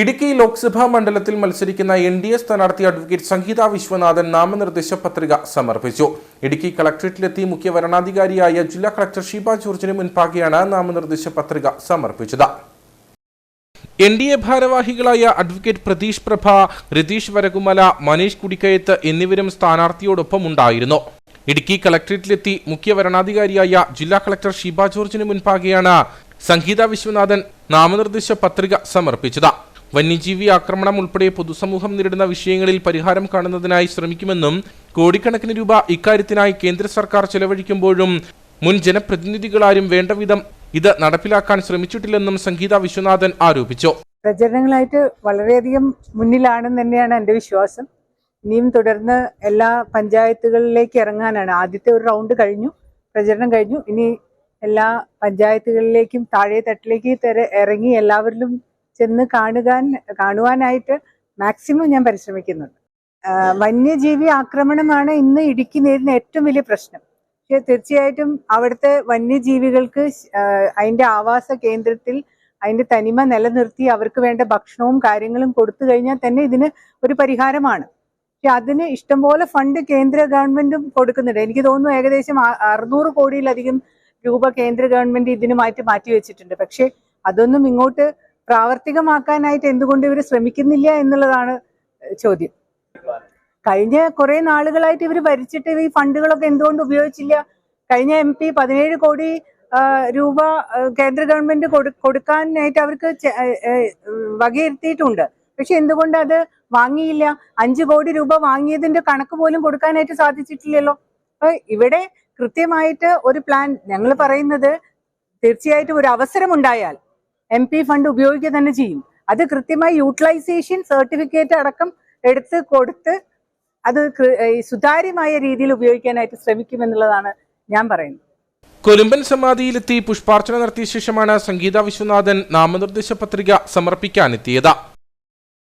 ഇടുക്കി ലോക്സഭാ മണ്ഡലത്തിൽ മത്സരിക്കുന്ന N D A സ്ഥാനാർത്ഥി അഡ്വക്കേറ്റ് സംഗീത വിശ്വനാഥൻ നാമനിർദ്ദേശ പത്രിക സമർപ്പിച്ചു. ഇടുക്കി കളക്ടറേറ്റിലെത്തി മുഖ്യ വരണാധികാരിയായ ജില്ലാ കളക്ടർ ഷീബ ജോർജിന് മുൻപാകെയാണ് നാമനിർദ്ദേശ പത്രിക സമർപ്പിച്ചത്. എൻ ഡി എ ഭാരവാഹികളായ അഡ്വക്കേറ്റ് പ്രതീഷ് പ്രഭ രതീഷ് വരകുമല മനീഷ് കുടിക്കയത്ത് എന്നിവരും സ്ഥാനാർത്ഥിയോടൊപ്പം ഉണ്ടായിരുന്നു. ഇടുക്കി കളക്ടറേറ്റിലെത്തി മുഖ്യ വരണാധികാരിയായ ജില്ലാ കളക്ടർ ഷീബ ജോർജിന് മുൻപാകെയാണ് സംഗീത വിശ്വനാഥൻ നാമനിർദ്ദേശ പത്രിക സമർപ്പിച്ചത്. വന്യജീവി ആക്രമണം ഉൾപ്പെടെ പൊതുസമൂഹം നേരിടുന്ന വിഷയങ്ങളിൽ പരിഹാരം കാണുന്നതിനായി ശ്രമിക്കുമെന്നും കോടിക്കണക്കിന് രൂപ ഇക്കാര്യത്തിനായി കേന്ദ്ര സർക്കാർ ചെലവഴിക്കുമ്പോഴും മുൻ ജനപ്രതിനിധികളാരും വേണ്ടവിധം ഇത് നടപ്പിലാക്കാൻ ശ്രമിച്ചിട്ടില്ലെന്നും സംഗീത വിശ്വനാഥൻ ആരോപിച്ചു. പ്രചരണങ്ങളായിട്ട് വളരെയധികം മുന്നിലാണെന്ന് തന്നെയാണ് എന്റെ വിശ്വാസം. ഇനിയും തുടർന്ന് എല്ലാ പഞ്ചായത്തുകളിലേക്ക് ഇറങ്ങാനാണ്. ആദ്യത്തെ ഒരു റൗണ്ട് കഴിഞ്ഞു പ്രചരണം കഴിഞ്ഞു. ഇനി എല്ലാ പഞ്ചായത്തുകളിലേക്കും താഴെ തട്ടിലേക്ക് ഇറങ്ങി എല്ലാവരിലും ചെന്ന് കാണുകാൻ കാണുവാനായിട്ട് മാക്സിമം ഞാൻ പരിശ്രമിക്കുന്നുണ്ട്. വന്യജീവി ആക്രമണമാണ് ഇന്ന് ഇടുക്കി നേരിടുന്ന ഏറ്റവും വലിയ പ്രശ്നം. പക്ഷെ തീർച്ചയായിട്ടും അവിടുത്തെ വന്യജീവികൾക്ക് അതിന്റെ ആവാസ കേന്ദ്രത്തിൽ അതിന്റെ തനിമ നിലനിർത്തി അവർക്ക് വേണ്ട ഭക്ഷണവും കാര്യങ്ങളും കൊടുത്തു കഴിഞ്ഞാൽ തന്നെ ഇതിന് ഒരു പരിഹാരമാണ്. പക്ഷെ അതിന് ഇഷ്ടംപോലെ ഫണ്ട് കേന്ദ്ര ഗവൺമെന്റും കൊടുക്കുന്നുണ്ട്. എനിക്ക് തോന്നുന്നു ഏകദേശം അറുന്നൂറ് കോടിയിലധികം രൂപ കേന്ദ്ര ഗവൺമെന്റ് ഇതിന് മാറ്റി മാറ്റി വെച്ചിട്ടുണ്ട് പക്ഷെ അതൊന്നും ഇങ്ങോട്ട് പ്രാവർത്തികമാക്കാനായിട്ട് എന്തുകൊണ്ട് ഇവർ ശ്രമിക്കുന്നില്ല എന്നുള്ളതാണ് ചോദ്യം. കഴിഞ്ഞ കുറെ നാളുകളായിട്ട് ഇവർ ഭരിച്ചിട്ട് ഈ ഫണ്ടുകളൊക്കെ എന്തുകൊണ്ട് ഉപയോഗിച്ചില്ല? കഴിഞ്ഞ എം പി പതിനേഴ് കോടി രൂപ കേന്ദ്ര ഗവൺമെന്റ് കൊടു- കൊടുക്കാനായിട്ട് അവർക്ക് വകയിരുത്തിയിട്ടുണ്ട്. പക്ഷെ എന്തുകൊണ്ട് അത് വാങ്ങിയില്ല? അഞ്ചു കോടി രൂപ വാങ്ങിയതിന്റെ കണക്ക് പോലും കൊടുക്കാനായിട്ട് സാധിച്ചിട്ടില്ലല്ലോ. അപ്പൊ ഇവിടെ കൃത്യമായിട്ട് ഒരു പ്ലാൻ ഞങ്ങൾ പറയുന്നത് തീർച്ചയായിട്ടും ഒരു അവസരം ഉണ്ടായാൽ എം പി ഫണ്ട് ഉപയോഗിക്കുക തന്നെ ചെയ്യും. അത് കൃത്യമായി യൂട്ടിലൈസേഷൻ സർട്ടിഫിക്കറ്റ് അടക്കം എടുത്ത് കൊടുത്ത് അത് സുതാര്യമായ രീതിയിൽ ഉപയോഗിക്കാനായിട്ട് ശ്രമിക്കുമെന്നുള്ളതാണ് ഞാൻ പറയുന്നത്. കൊലുമ്പൻ സമാധിയിലെത്തി പുഷ്പാർച്ചന നടത്തിയ ശേഷമാണ് സംഗീത വിശ്വനാഥൻ നാമനിർദ്ദേശ പത്രിക സമർപ്പിക്കാനെത്തിയത്.